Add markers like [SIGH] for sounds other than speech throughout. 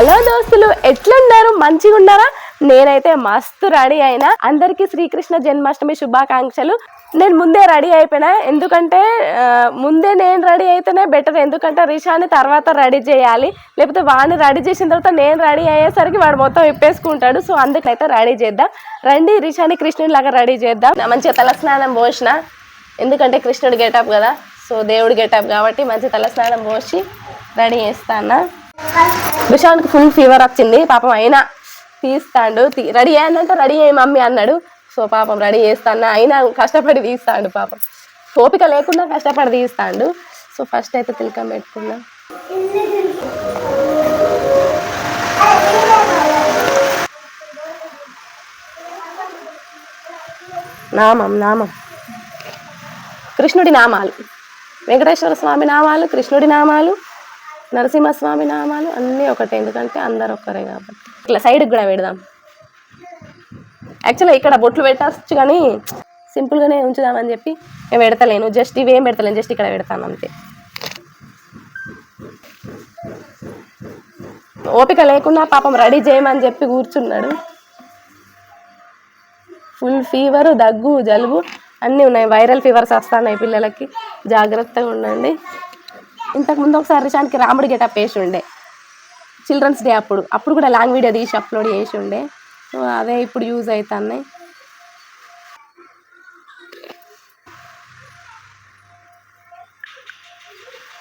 Hello దోస్తులు ఎట్లున్నారు? మంచిగా ఉన్నారా? నేనైతే మస్తు రెడీ అయినా. అందరికీ శ్రీకృష్ణ జన్మాష్టమి శుభాకాంక్షలు. నేను ముందే రెడీ అయిపోయినా. ఎందుకంటే ముందే నేను రెడీ అయితేనే బెటర్. ఎందుకంటే రిషాని తర్వాత రెడీ చేయాలి. లేకపోతే వాడిని రెడీ చేసిన తర్వాత నేను రెడీ అయ్యేసరికి వాడు మొత్తం ఇప్పేసుకుంటాడు సో అందుకైతే రెడీ చేద్దాం. రండి రిషాని కృష్ణుని లాగా రెడీ చేద్దాం. మంచిగా తలస్నానం పోసిన. ఎందుకంటే కృష్ణుడు గెటప్ కదా. సో దేవుడు గెటప్ కాబట్టి మంచి తలస్నానం పోసి రెడీ చేస్తాను. విషానికి ఫుల్ ఫీవర్ వచ్చింది. పాపం అయినా తీస్తాడు. రెడీ అయ్యానంటే రెడీ అయ్యి మమ్మీ అన్నాడు. సో పాపం రెడీ చేస్తాను. అయినా కష్టపడి తీస్తాడు పాపం. ఓపిక లేకుండా కష్టపడి తీస్తాడు. సో ఫస్ట్ అయితే తిలకం పెట్టుకున్నా. నామం నామం. కృష్ణుడి నామాలు. వెంకటేశ్వర స్వామి నామాలు కృష్ణుడి నామాలు నరసింహస్వామి నామాలు అన్నీ ఒకటే ఎందుకంటే అందరు ఒక్కరే కాబట్టి. ఇట్లా సైడ్కి కూడా పెడదాం. యాక్చువల్గా ఇక్కడ బొట్లు పెట్టచ్చు కానీ సింపుల్గానే ఉంచుదామని చెప్పి నేను పెడతలేను. జస్ట్ ఇవేం పెడతలేను జస్ట్ ఇక్కడ పెడతాను అంతే. ఓపిక లేకుండా పాపం రెడీ చేయమని చెప్పి కూర్చున్నాడు. ఫుల్ ఫీవర్ దగ్గు జలుబు అన్నీ ఉన్నాయి. వైరల్ ఫీవర్స్ వస్తున్నాయి పిల్లలకి. జాగ్రత్తగా ఉండండి. ఇంతకుముందు ఒకసారి రిషానికి రాముడి గెటప్ వేసి ఉండే చిల్డ్రన్స్ డే అప్పుడు. అప్పుడు కూడా లాంగ్ వీడియో తీసి అప్లోడ్ చేసి ఉండే సో అవే ఇప్పుడు యూజ్ అవుతున్నాయి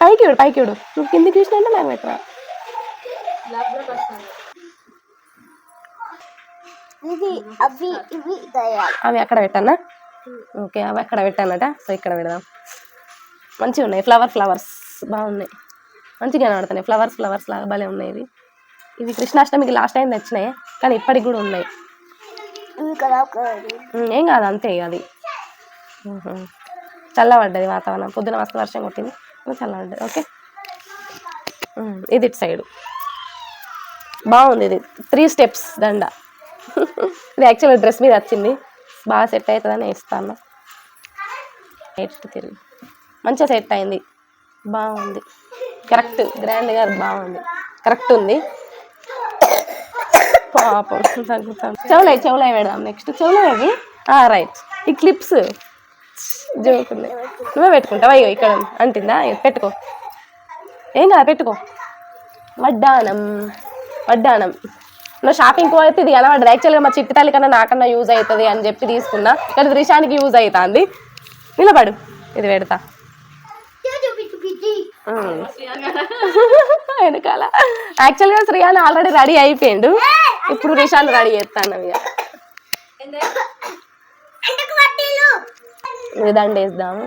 పైకి విడు పైకి నువ్వు కిందికి చూసినా నాకు పెట్టరా? అవి అక్కడ పెట్టానా? ఓకే అవి అక్కడ పెట్టానట. సో ఇక్కడ పెడదాం. మంచిగా ఉన్నాయి ఫ్లవర్ ఫ్లవర్స్. బాగున్నాయి. మంచిగా కనబడుతున్నాయి ఫ్లవర్స్ ఫ్లవర్స్ లాగా భలే ఉన్నాయి ఇవి. ఇవి కృష్ణాష్టమికి లాస్ట్ టైం తెచ్చినాయి కానీ ఇప్పటికి కూడా ఉన్నాయి. ఏం కాదు అంతే అది. చల్లబడ్డది వాతావరణం. పొద్దున మస్తు వర్షం కొట్టింది. చల్లబడ్డది. ఓకే? ఇది ఇటు సైడు బాగుంది ఇది. త్రీ స్టెప్స్ దండ. ఇది యాక్చువల్గా డ్రెస్ మీద వచ్చింది. బాగా సెట్ అవుతుందని వేస్తాను. నెక్స్ట్ తిరిగి. మంచిగా సెట్ అయింది. బాగుంది. కరెక్ట్. గ్రాండ్గా బాగుంది. కరెక్ట్ ఉంది. పాపం. తగ్గుతాం చెవులై చెవులై పెడదాం నెక్స్ట్. చెవులై రైట్. ఈ క్లిప్స్. జోకున్నాయి నువ్వే పెట్టుకుంటావా? అయ్యో ఇక్కడ అంటుందా? అంటిందా పెట్టుకో. ఏం కాదు పెట్టుకో. వడ్డానం. వడ్డానం. నువ్వు షాపింగ్ పోతే ఇది కనబడదు. యాక్చువల్గా మా చిట్టి తల్లి కన్నా నాకన్నా యూజ్ అవుతుంది అని చెప్పి తీసుకున్నా. ఇక్కడ దృశ్యానికి యూజ్ అవుతుంది. నిలబడు. ఇది పెడతా. [LAUGHS] వెనకాల. యాక్చువల్గా శ్రీయాన్ ఆల్రెడీ రెడీ అయిపోయిండు. ఇప్పుడు రిషాన్ రెడీ చేస్తాను ఇక. ఇది దండ వేద్దాము.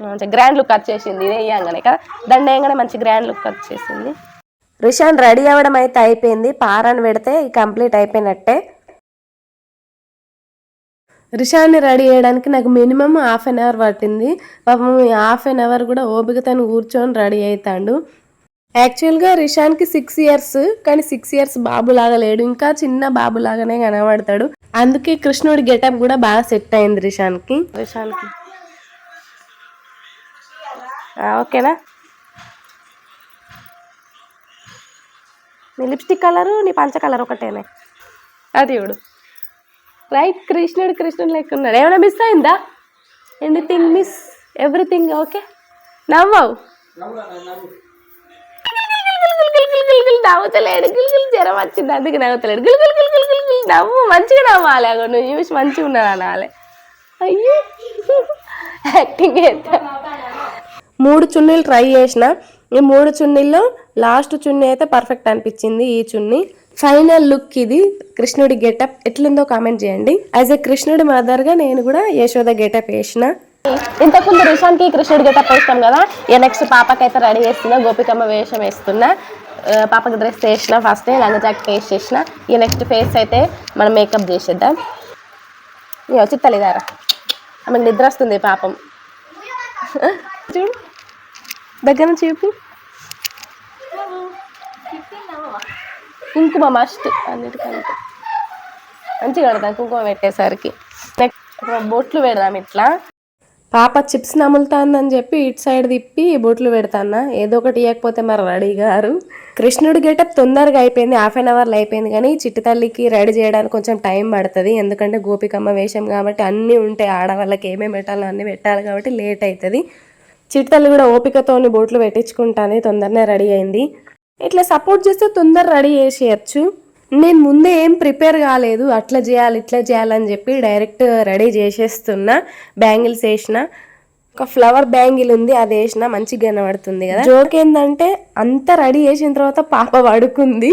మంచి గ్రాండ్ లుక్ వచ్చేసింది ఇది వేయంగానే కదా? దండ వేయగానే మంచి గ్రాండ్ లుక్ వచ్చేసింది రిషాన్ రెడీ అవ్వడం అయితే అయిపోయింది. పారాన్ని పెడితే కంప్లీట్ అయిపోయినట్టే. రిషాన్ని రెడీ చేయడానికి నాకు మినిమం హాఫ్ అన్ అవర్ పట్టింది. పాపం హాఫ్ అన్ అవర్ కూడా ఓపికతను కూర్చొని రెడీ అవుతాడు యాక్చువల్గా రిషాన్కి సిక్స్ ఇయర్స్ కానీ సిక్స్ ఇయర్స్ బాబు లాగా లేడు. ఇంకా చిన్న బాబు లాగానే కనబడతాడు. అందుకే కృష్ణుడి గెటప్ కూడా బాగా సెట్ అయింది రిషాన్కి. రిషాన్కి. ఓకేనా? నీ లిప్స్టిక్ కలరు నీ పంచ కలర్ ఒకటేనే. అది చూడు. రైట్ కృష్ణుడు కృష్ణుడు లెక్క ఉన్నాడు ఏమైనా మిస్ అయిందా ఎనీథింగ్ మిస్ ఎవ్రీథింగ్ ఓకే నవ్వవు నవ్వుతలేడు గిల్గిల్ జ్వరం వచ్చింది అందుకే నవ్వుతలేడు గిల్గిల్ గిల్గిల్ గిల్గిల్ నవ్వు మంచిగా నవ్వాలి అగో నువ్వు చూసి మంచిగా ఉన్నాను అనాలి అయ్యో యాక్టింగ్ చేస్తా మూడు చున్నీలు ట్రై చేసిన ఈ మూడు చున్నీల్లో లాస్ట్ చున్నీ అయితే పర్ఫెక్ట్ అనిపించింది ఈ చున్నీ ఫైనల్ లుక్ ఇది. కృష్ణుడి గెటప్ ఎట్లుందో కామెంట్ చేయండి. యాజ్ ఎ కృష్ణుడి మదర్గా నేను కూడా యశోద గెటప్ వేసిన. ఇంతకుముందు రిషాన్కి కృష్ణుడి గెటప్ వేస్తాం కదా. ఇక నెక్స్ట్ పాపకైతే రెడీ చేస్తున్నా గోపికమ్మ వేషం వేస్తున్నా. పాపకి డ్రెస్ వేసిన ఫస్ట్ లంగ జాకెట్ వేసి చేసిన. ఇక నెక్స్ట్ ఫేస్ అయితే మనం మేకప్ చేసేద్దాం. ఇక తల్లిదారా ఆమెకు నిద్ర వస్తుంది పాపం. చూడు. దగ్గర నుంచి చూపి. కుంకుమ మస్ట్ అన్నిటికంటే. మంచిగా కడతాం కుంకుమ పెట్టేసరికి. నెక్స్ట్ బొట్లు పెడదాం ఇట్లా. పాప చిప్స్ నములుతాందని చెప్పి ఇటు సైడ్ తిప్పి బొట్లు పెడతానా ఏదో ఒకటి ఇవ్వకపోతే మరి రెడీ గారు. కృష్ణుడి గెటప్ తొందరగా అయిపోయింది హాఫ్ అన్ అవర్లో అయిపోయింది కానీ చిట్టి తల్లికి రెడీ చేయడానికి కొంచెం టైం పడుతుంది. ఎందుకంటే గోపికమ్మ వేషం కాబట్టి అన్నీ ఉంటాయి ఆడవాళ్ళకి ఏమేమి పెట్టాలో అన్నీ పెట్టాలి కాబట్టి లేట్ అవుతుంది. చిట్టి తల్లి కూడా ఓపికతోని బొట్లు పెట్టించుకుంటాను తొందరనే రెడీ అయింది. ఇట్లా సపోర్ట్ చేస్తే తొందర రెడీ చేసేయచ్చు. నేను ముందే ఏం ప్రిపేర్ కాలేదు అట్లా చేయాలి ఇట్లా చేయాలని చెప్పి డైరెక్ట్ రెడీ చేసేస్తున్నా బ్యాంగిల్స్ వేసిన ఒక ఫ్లవర్ బ్యాంగిల్ ఉంది అది వేసిన మంచిగా కనబడుతుంది కదా. జోక్ ఏంటంటే అంత రెడీ చేసిన తర్వాత పాప పడుకుంది.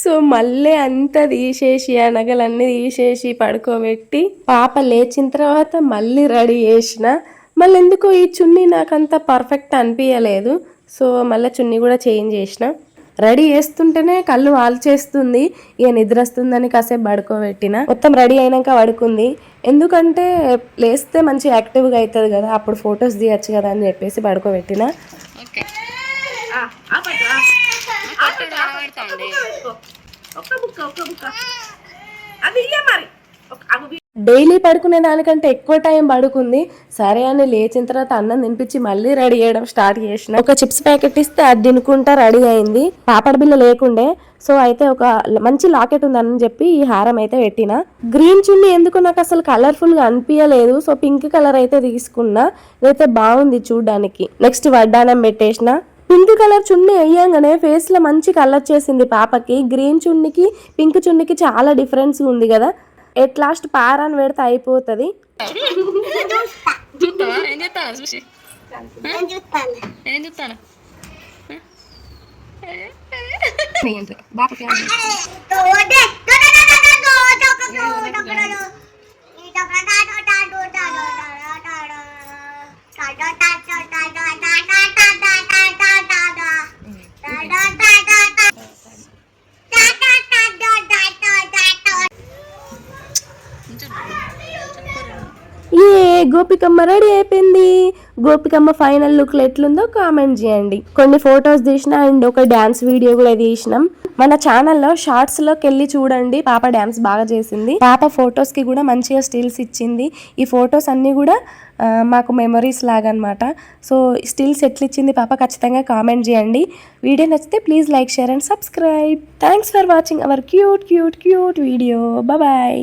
సో మళ్ళీ అంతా తీసేసి ఆ నగలన్నీ తీసేసి పడుకోబెట్టి పాప లేచిన తర్వాత మళ్ళీ రెడీ చేసిన. మళ్ళీ ఎందుకో ఈ చున్నీ నాకంత పర్ఫెక్ట్ అనిపించలేదు సో మళ్ళీ చున్నీ కూడా చేంజ్ చేసిన. రెడీ చేస్తుంటేనే కళ్ళు వాల్చేస్తుంది. ఇక నిద్ర వస్తుందని కాసేపు పడుకోబెట్టిన. మొత్తం రెడీ అయినాక పడుకుంది. ఎందుకంటే లేస్తే మంచి యాక్టివ్గా అవుతుంది కదా అప్పుడు ఫొటోస్ తీయచ్చు కదా అని చెప్పేసి పడుకోబెట్టిన. డైలీ పడుకునే దానికంటే ఎక్కువ టైం పడుకుంది. సరే అని లేచిన తర్వాత అన్నం తినిపించి మళ్ళీ రెడీ చేయడం స్టార్ట్ చేసిన. ఒక చిప్స్ ప్యాకెట్ ఇస్తే అది తినుకుంటా రెడీ అయింది. పాపడ బిల్ల లేకుండే. సో అయితే ఒక మంచి లాకెట్ ఉందని చెప్పి ఈ హారం అయితే పెట్టిన. గ్రీన్ చున్నీ ఎందుకు నాకు అసలు కలర్ఫుల్గా అనిపించలేదు సో పింక్ కలర్ అయితే తీసుకున్నా. ఇదైతే బాగుంది చూడడానికి. నెక్స్ట్ వడ్డానం పెట్టేసిన. పింక్ కలర్ చున్నీ వేయంగానే ఫేస్లో మంచి కలర్ చేసింది పాపకి. గ్రీన్ చున్నీకి పింక్ చున్నీకి చాలా డిఫరెన్స్ ఉంది కదా. ఎట్ లాస్ట్ పారాన్ని పెడితే అయిపోతుంది. చూస్తావా ఏం చెప్తాను చూసి నేను చూస్తాను? ఏం చెప్తాను ఏ గోపికమ్మ రెడీ అయిపోయింది. గోపికమ్మ ఫైనల్ లుక్ ఎట్లుందో కామెంట్ చేయండి. కొన్ని ఫొటోస్ తీసిన అండ్ ఒక డాన్స్ వీడియో కూడా తీసినాం. మన ఛానల్లో షార్ట్స్లోకి వెళ్ళి చూడండి. పాప డాన్స్ బాగా చేసింది. పాప ఫొటోస్కి కూడా మంచిగా స్టిల్స్ ఇచ్చింది. ఈ ఫొటోస్ అన్ని కూడా మాకు మెమరీస్ లాగా అనమాట సో స్టిల్స్ ఎట్లా ఇచ్చింది పాప ఖచ్చితంగా కామెంట్ చేయండి. వీడియో నచ్చితే please like share and subscribe. Thanks for watching our cute cute cute video. Bye.